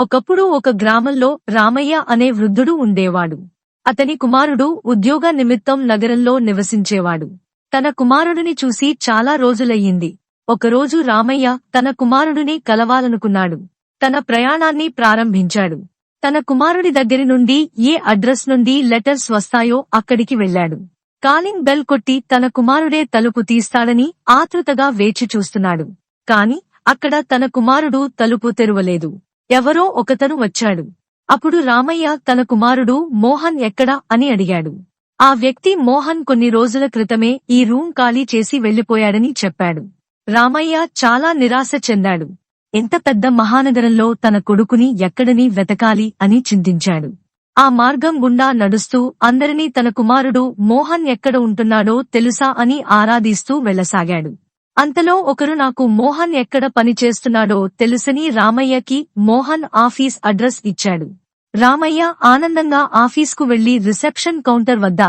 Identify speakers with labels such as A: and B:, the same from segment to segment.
A: ఒకప్పుడు ఒక గ్రామంలో రామయ్య అనే వృద్ధుడు ఉండేవాడు. అతని కుమారుడు ఉద్యోగ నిమిత్తం నగరంలో నివసించేవాడు. తన కుమారుడిని చూసి చాలా రోజులయ్యింది. ఒకరోజు రామయ్య తన కుమారుడిని కలవాలనుకున్నాడు. తన ప్రయాణాన్ని ప్రారంభించాడు. తన కుమారుడి దగ్గరి నుండి ఏ అడ్రస్ నుండి లెటర్స్ వస్తాయో అక్కడికి వెళ్ళాడు. కాలింగ్ బెల్ కొట్టి తన కుమారుడే తలుపు తీస్తాడని ఆతృతగా వేచి చూస్తున్నాడు. కాని అక్కడ తన కుమారుడు తలుపు తెరవలేదు. ఎవరో ఒకతను వచ్చాడు. అప్పుడు రామయ్య తన కుమారుడు మోహన్ ఎక్కడా అని అడిగాడు. ఆ వ్యక్తి మోహన్ కొన్ని రోజుల క్రితమే ఈ రూమ్ ఖాళీ చేసి వెళ్ళిపోయాడని చెప్పాడు. రామయ్య చాలా నిరాశ చెందాడు. ఎంత పెద్ద మహానగరంలో తన కొడుకుని ఎక్కడని వెతకాలి అని చింతించాడు. ఆ మార్గం గుండా నడుస్తూ అందరినీ తన కుమారుడు మోహన్ ఎక్కడ ఉంటున్నాడో తెలుసా అని ఆరాధిస్తూ వెళ్ళసాగాడు అంతలో ఒకరు నాకు మోహన్ ఎక్కడ పనిచేస్తున్నాడో తెలుసని రామయ్యకి మోహన్ ఆఫీస్ అడ్రస్ ఇచ్చాడు. రామయ్య ఆనందంగా ఆఫీస్కు వెళ్ళి రిసెప్షన్ కౌంటర్ వద్ద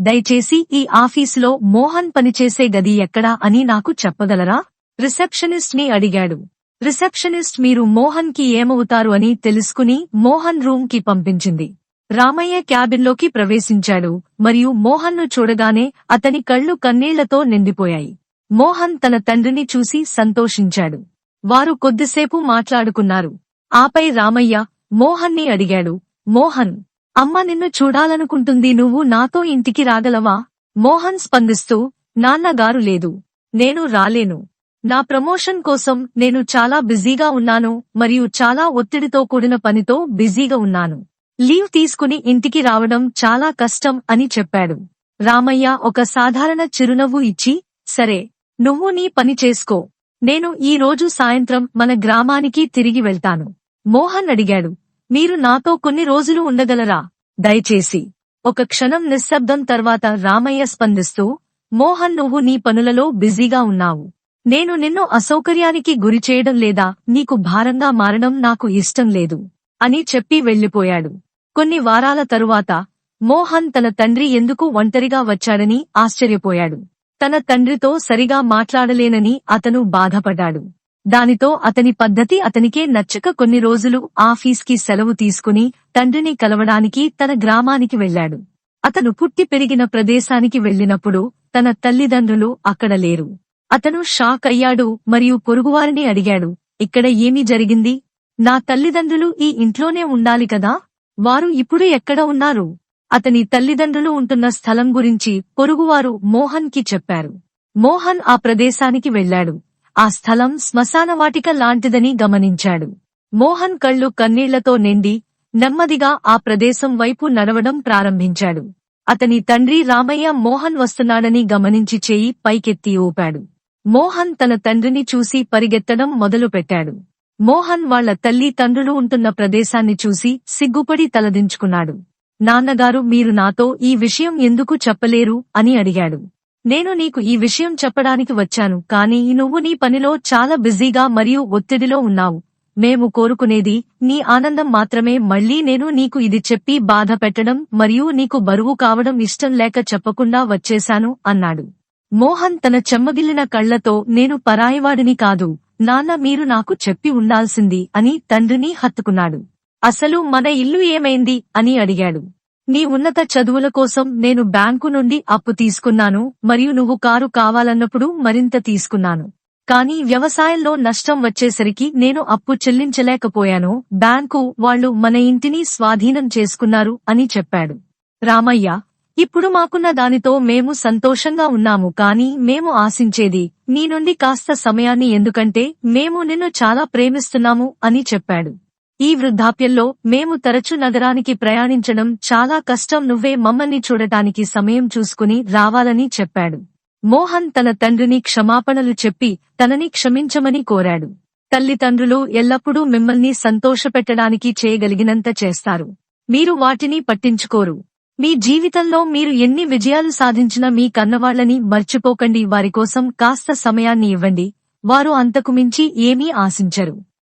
A: దయచేసి ఈ ఆఫీసులో మోహన్ పనిచేసే గది ఎక్కడా అని నాకు చెప్పగలరా? రిసెప్షనిస్ట్ని అడిగాడు. రిసెప్షనిస్ట్ మీరు మోహన్కి ఏమవుతారు అని తెలుసుకుని మోహన్ రూమ్కి పంపించింది. రామయ్య క్యాబిన్లోకి ప్రవేశించాడు మరియు మోహన్ను చూడగానే అతని కళ్ళు కన్నీళ్ళతో నిండిపోయాయి. మోహన్ తన తండ్రిని చూసి సంతోషించాడు. వారు కొద్దిసేపు మాట్లాడుకున్నారు. ఆపై రామయ్య మోహన్ని అడిగాడు. మోహన్ అమ్మ నిన్ను చూడాలనుకుంటుంది నువ్వు నాతో ఇంటికి రాగలవా? మోహన్ స్పందిస్తూ నాన్నగారు లేదు. నేను రాలేను. నా ప్రమోషన్ కోసం నేను చాలా బిజీగా ఉన్నాను మరియు చాలా ఒత్తిడితో కూడిన పనితో బిజీగా ఉన్నాను. లీవ్ తీసుకుని ఇంటికి రావడం చాలా కష్టం అని చెప్పాడు. రామయ్య ఒక సాధారణ చిరునవ్వు ఇచ్చి సరే నువ్వు నీ పని చేసుకో. నేను ఈ రోజు సాయంత్రం మన గ్రామానికి తిరిగి వెళ్తాను. మోహన్ అడిగాడు. మీరు నాతో కొన్ని రోజులు ఉండగలరా? దయచేసి. ఒక క్షణం నిశ్శబ్దం తర్వాత రామయ్య స్పందిస్తూ మోహన్ నువ్వు నీ పనులలో బిజీగా ఉన్నావు. నేను నిన్ను అసౌకర్యానికి గురిచేయడం లేదా నీకు భారంగా మారడం నాకు ఇష్టం లేదు అని చెప్పి వెళ్ళిపోయాడు కొన్ని వారాల తరువాత మోహన్ తన తండ్రి ఎందుకు ఒంటరిగా వచ్చాడని ఆశ్చర్యపోయాడు. తన తండ్రితో సరిగా మాట్లాడలేనని అతను బాధపడ్డాడు. దానితో అతని పద్ధతి అతనికే నచ్చక కొన్ని రోజులు ఆఫీస్కి సెలవు తీసుకుని తండ్రిని కలవడానికి తన గ్రామానికి వెళ్ళాడు అతను పుట్టి పెరిగిన ప్రదేశానికి వెళ్ళినప్పుడు తన తల్లిదండ్రులు అక్కడ లేరు. అతను షాక్ అయ్యాడు మరియు పొరుగువారిని అడిగాడు ఇక్కడ ఏమి జరిగింది? నా తల్లిదండ్రులు ఈ ఇంట్లోనే ఉండాలి కదా? వారు ఇప్పుడు ఎక్కడ ఉన్నారు? అతని తల్లిదండ్రులు ఉంటున్న స్థలం గురించి పొరుగువారు మోహన్కి చెప్పారు. మోహన్ ఆ ప్రదేశానికి వెళ్ళాడు ఆ స్థలం శ్మశానవాటిక లాంటిదని గమనించాడు. మోహన్ కళ్ళు కన్నీళ్ళతో నిండి నెమ్మదిగా ఆ ప్రదేశం వైపు నడవడం ప్రారంభించాడు. అతని తండ్రి రామయ్య మోహన్ వస్తున్నాడని గమనించి చేయి పైకెత్తి ఊపాడు. మోహన్ తన తండ్రిని చూసి పరిగెత్తడం మొదలుపెట్టాడు. మోహన్ వాళ్ళ తల్లి తండ్రులు ఉంటున్న ప్రదేశాన్ని చూసి సిగ్గుపడి తలదించుకున్నాడు. నాన్నగారు మీరు నాతో ఈ విషయం ఎందుకు చెప్పలేరు? అని అడిగాడు. నేను నీకు ఈ విషయం చెప్పడానికి వచ్చాను కానీ నువ్వు నీ పనిలో చాలా బిజీగా మరియు ఒత్తిడిలో ఉన్నావు. మేము కోరుకునేది నీ ఆనందం మాత్రమే మళ్ళీ నేను నీకు ఇది చెప్పి బాధ పెట్టడం మరియు నీకు బరువు కావడం ఇష్టం లేక చెప్పకుండా వచ్చేశాను అన్నాడు. మోహన్ తన చెమ్మగిల్లిన కళ్ళతో నేను పరాయివాడిని కాదు నాన్న మీరు నాకు చెప్పి ఉండాల్సింది అని తండ్రిని హత్తుకున్నాడు. అసలు మన ఇల్లు ఏమైంది అని అడిగాడు. నీ ఉన్నత చదువుల కోసం నేను బ్యాంకు నుండి అప్పు తీసుకున్నాను మరియు నువ్వు కారు కావాలన్నప్పుడు మరింత తీసుకున్నాను. కానీ వ్యవసాయంలో నష్టం వచ్చేసరికి నేను అప్పు చెల్లించలేకపోయాను బ్యాంకు వాళ్ళు మన ఇంటిని స్వాధీనం చేసుకున్నారు అని చెప్పాడు. రామయ్య ఇప్పుడు మాకున్న దానితో మేము సంతోషంగా ఉన్నాము కానీ మేము ఆశించేది నీ నుండి కాస్త సమయాన్ని ఎందుకంటే మేము నిన్ను చాలా ప్రేమిస్తున్నాము అని చెప్పాడు. ఈ వృద్ధాప్యంలో మేము తరచు నగరానికి ప్రయాణించడం చాలా కష్టం. నువ్వే మమ్మల్ని చూడటానికి సమయం చూసుకుని రావాలని చెప్పాడు. మోహన్ తన తండ్రిని క్షమాపణలు చెప్పి తనని క్షమించమని కోరాడు. తల్లిదండ్రులు ఎల్లప్పుడూ మిమ్మల్ని సంతోషపెట్టడానికి చేయగలిగినంత చేస్తారు. మీరు వాటిని పట్టించుకోరు. మీ జీవితంలో మీరు ఎన్ని విజయాలు సాధించినా మీ కన్నవాళ్ళని మర్చిపోకండి. వారి కోసం కాస్త సమయాన్ని ఇవ్వండి. వారు అంతకు మించి ఏమీ ఆశించరు.